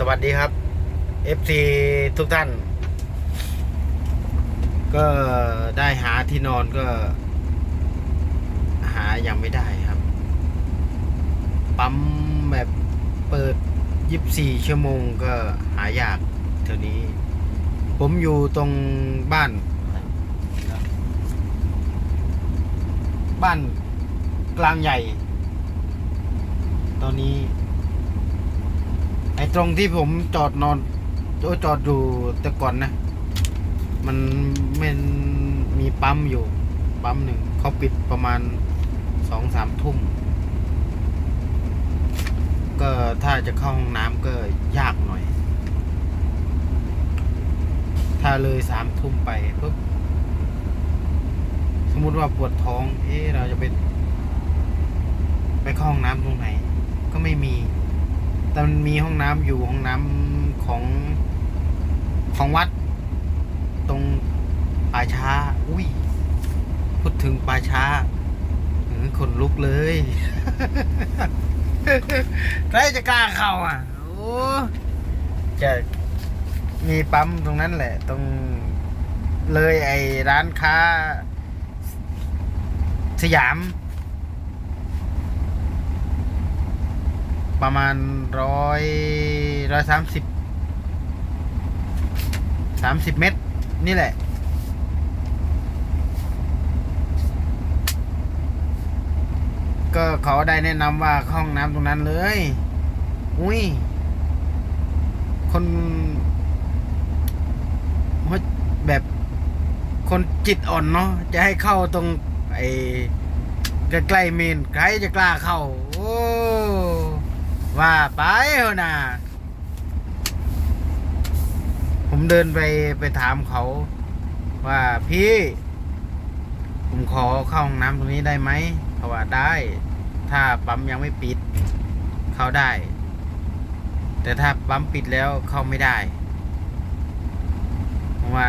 สวัสดีครับ FC ทุกท่าน ก็ได้หาที่นอนก็ หายังไม่ได้ครับ ปั๊มแบบเปิด 24 ชั่วโมงก็หายากเท่านี้ ผมอยู่ตรงบ้าน บ้านกลางใหญ่ ตอนนี้ ไอ้ตรงที่ผมจอดนอนจอดอยู่แต่ก่อนนะ มันมันมีปั๊มอยู่ ปั๊มหนึ่งเขาปิดประมาณสองสามทุ่ม ก็ถ้าจะเข้าห้องน้ำก็ยากหน่อย ถ้าเลยสามทุ่มไปปุ๊บสมมติว่าปวดท้อง เอ๊ะเราจะไปไปเข้าห้องน้ำตรงไหน ก็ไม่มี แต่มันมีห้องน้ำอยู่ห้องน้ำของของวัด ตรงป่าช้า อุ้ย พูดถึงป่าช้าขนลุกเลยใครจะกล้าเข้าอะโอ้จะมีปั๊มตรงนั้นแหละ ตรงเลยไอ้ร้านค้า สยาม ประมาณร้อยร้อยสามสิบสามสิบเมตร นี่แหละ ก็เขาได้แนะนำว่าห้องน้ำตรงนั้นเลย อุ้ย คนแบบคนจิตอ่อนเนาะจะให้เข้าตรงไอ้ใกล้ๆเมนใครจะกล้าเข้า โอ้ ว่าไปเถอะนะผมเดินไปไปถามเขา ว่าพี่ ผมขอเข้าห้องน้ำตรงนี้ได้ไหมเขาว่าได้ ถ้าปั๊มยังไม่ปิด เข้าได้ แต่ถ้าปั๊มปิดแล้วเข้าไม่ได้เพราะว่า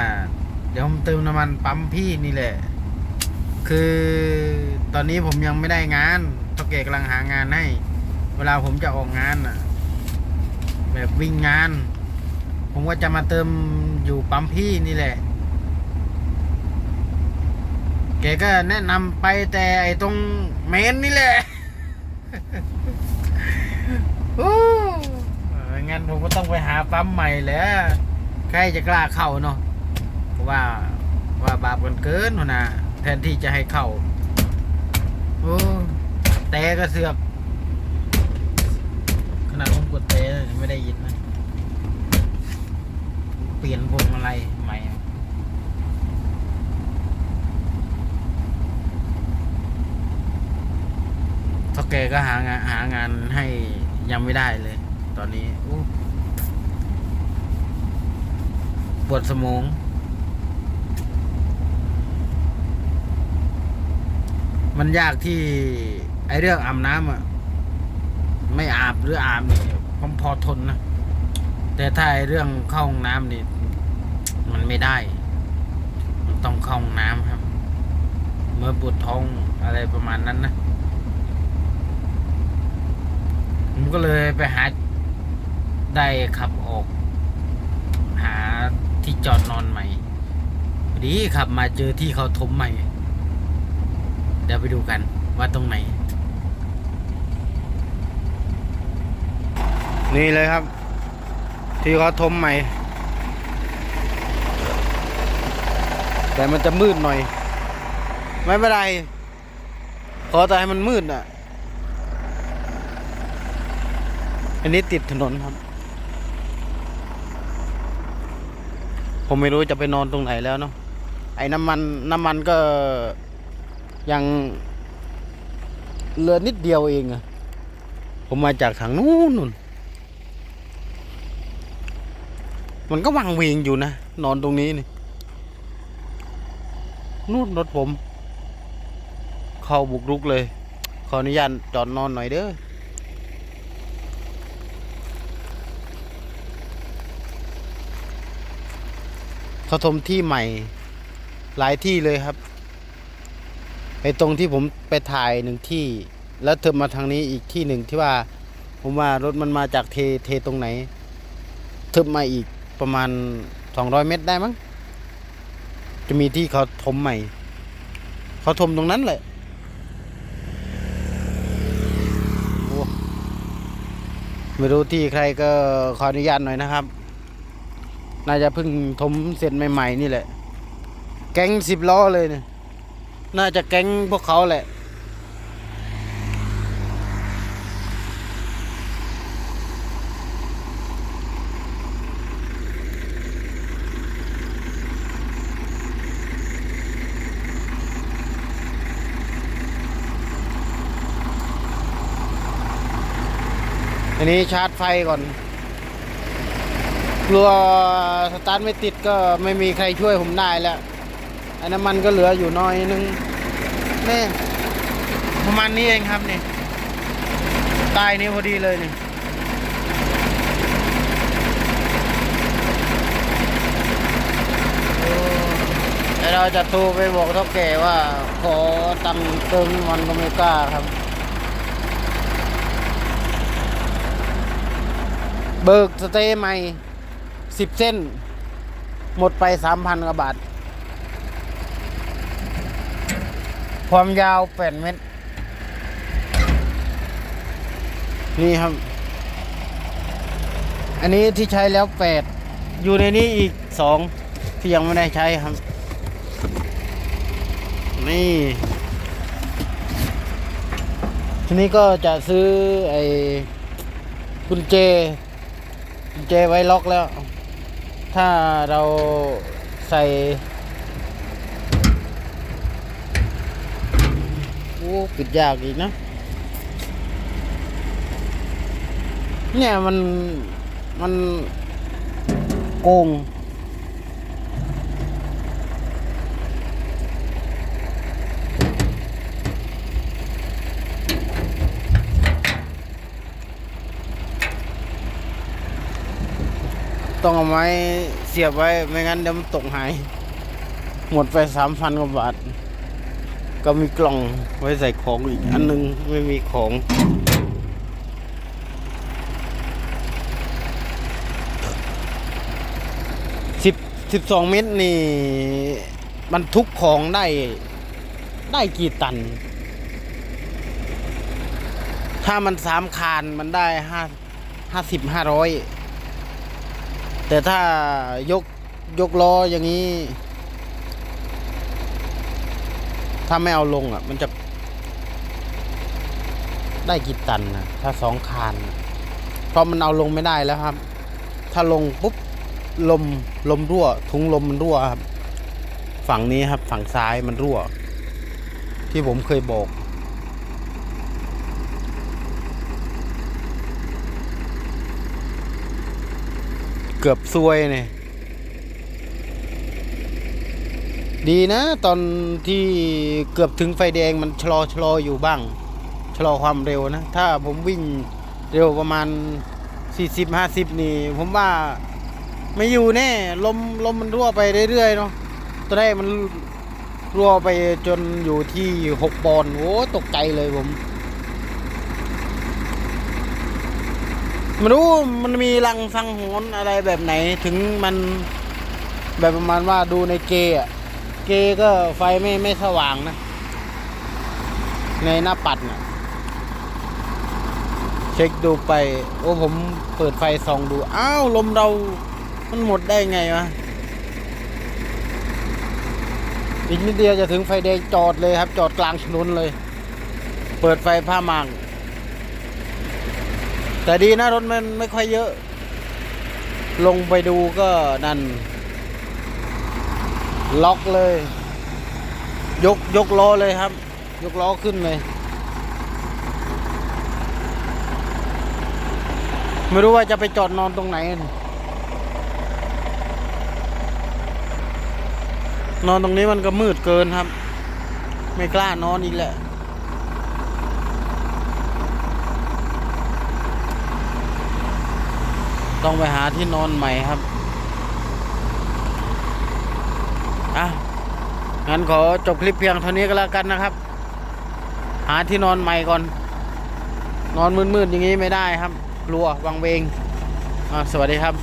เดี๋ยวผมเติมน้ำมันปั๊มพี่นี่แหละ คือตอนนี้ผมยังไม่ได้งานเท่าเกกำลังหางานให้ เวลาผมจะออกงานอะ แบบวิ่งงาน ผมก็จะมาเติมอยู่ปั๊มพี่นี่แหละ แกก็แนะนำไปแต่ไอ้ตรงเมนนี่แหละโอ้งั้นผมก็ต้องไปหาปั๊มใหม่แหล้ว ใครจะกล้าเข้าเนาะเพราะว่าว่าบาปกันเกินนะแทนที่จะให้เข้าโอ้แต่ก็เสือก ขนาดผมกดเตะยังไม่ได้ยินนะเปลี่ยนพวงมาลัยใหม่ท่าแกก็หางานหางานให้ยังไม่ได้เลย ตอนนี้ปวดสมองมันยากที่ไอเรื่องอาบน้ำอะ ไม่อาบหรืออาบนี่ผมพอทนนะ แต่ถ้าเรื่องเข้าห้องน้ำนี่มันไม่ได้ มันต้องเข้าห้องน้ำครับเมื่อปวดท้องอะไรประมาณนั้นนะผมก็เลยไปหาได้ขับออก หาที่จอดนอนใหม่ดีขับมาเจอที่เขาถมใหม่ เดี๋ยวไปดูกันว่าตรงไหน นี่เลยครับ ที่เขาทมใหม่ แต่มันจะมืดหน่อย ไม่เป็นไร ขอแต่ให้มันมืดอะ อันนี้ติดถนนครับ ผมไม่รู้จะไปนอนตรงไหนแล้วเนาะไอ้น้ำมันน้ำมันก็ยังเหลือนิดเดียวเองอะผมมาจากทางนู้นนู่น มันก็วังเวงอยู่นะ นอนตรงนี้นี่นู่นรถผม เข้าบุกรุกเลย ขออนุญาตจอดนอนหน่อยเด้อเขาทมที่ใหม่ หลายที่เลยครับไอ้ตรงที่ผมไปถ่ายหนึ่งที่ แล้วเธอมาทางนี้อีกที่หนึ่งที่ว่า ผมว่ารถมันมาจากเทเทตรงไหนทึบมาอีก ประมาณสองร้อยเมตรได้มั้ง จะมีที่เขาถมใหม่ เขาถมตรงนั้นแหละไม่รู้ที่ใครก็ขออนุญาตหน่อยนะครับ น่าจะเพิ่งถมเสร็จใหม่ ๆ นี่แหละ แก๊งสิบล้อเลยเนี่ย น่าจะแก๊งพวกเขาแหละ อันนี้ชาร์จไฟก่อนกลัวสตาร์ทไม่ติดก็ไม่มีใครช่วยผมได้แล้วไอ้น้ำมันก็เหลืออยู่น้อยนึงนี่ประมาณนี้เองครับนี่ใตายนี้พอดีเลยนี่โอ้แต่เราจะโทรไปบอกเท่าแก่ว่า ขอตังค์เติมน้ำมันก็ไม่กล้าครับ เบิกสเตย์ใหม่สิบเส้น หมดไปสามพันกว่าบาท ความยาวแปดเมตร นี่ครับ อันนี้ที่ใช้แล้วแปดอยู่ในนี้อีกสองที่ยังไม่ได้ใช้ครับ นี่ ทีนี้ก็จะซื้อไอ้กุญแจ กุญแจไว้ล็อกแล้ว ถ้าเราใส่โอ้ปิดยากอีกนะ เนี่ยมันมันโกง ต้องเอาไม้เสียบไว้ ไม่งั้นเดี๋ยวมันตกหาย หมดไปสามพันกว่าบาท ก็มีกล่องไว้ใส่ของอีกอันนึงไม่มีของสิบสิบสองเมตรนี่บรรทุกของได้ได้กี่ตัน ถ้ามันสามคานมันได้ห้าห้าสิบห้าร้อย แต่ถ้ายกยกล้ออย่างนี้ ถ้าไม่เอาลงอะ มันจะ ได้กี่ตันนะถ้าสองคานเพราะมันเอาลงไม่ได้แล้วครับ ถ้าลงปุ๊บลมลมรั่วถุงลมมันรั่วครับ ฝั่งนี้ครับ ฝั่งซ้ายมันรั่ว ที่ผมเคยบอก เกือบซวยเนี่ยดีนะ ตอนที่เกือบถึงไฟแดงมันชะลอชะลออยู่บ้าง ชะลอความเร็วนะ ถ้าผมวิ่งเร็วประมาณ 40 50 นี่ ผมว่าไม่อยู่แน่ลมลมมันรั่วไปเรื่อยๆเนาะตอนแรกมันรั่วไปจนอยู่ที่ 6 ปอนโอ้ตกใจเลยผม ไม่รู้มันมีรังสังหรณ์อะไรแบบไหนถึงมันแบบประมาณว่าดูในเกย์อะเกย์ก็ไฟไม่ไม่สว่างนะ ในหน้าปัดน่ะเช็คดูไป โอ้ผมเปิดไฟส่องดู อ้าว ลมเรา มันหมดได้ไงวะอีกนิดเดียวจะถึงไฟแดงจอดเลยครับ จอดกลางถนนเลย เปิดไฟผ้ามาง แต่ดีนะรถมันไม่ค่อยเยอะ ลงไปดูก็นั่น ล็อกเลย ยกยกล้อเลยครับ ยกล้อขึ้นเลย ไม่รู้ว่าจะไปจอดนอนตรงไหน นอนตรงนี้มันก็มืดเกินครับ ไม่กล้านอนอีกแหละ ต้องไปหาที่นอนใหม่ครับ อะ งั้นขอจบคลิปเพียงเท่านี้ก็แล้วกันนะครับ หาที่นอนใหม่ก่อน นอนมืดๆอย่างนี้ไม่ได้ครับ กลัววังเวง อะ สวัสดีครับ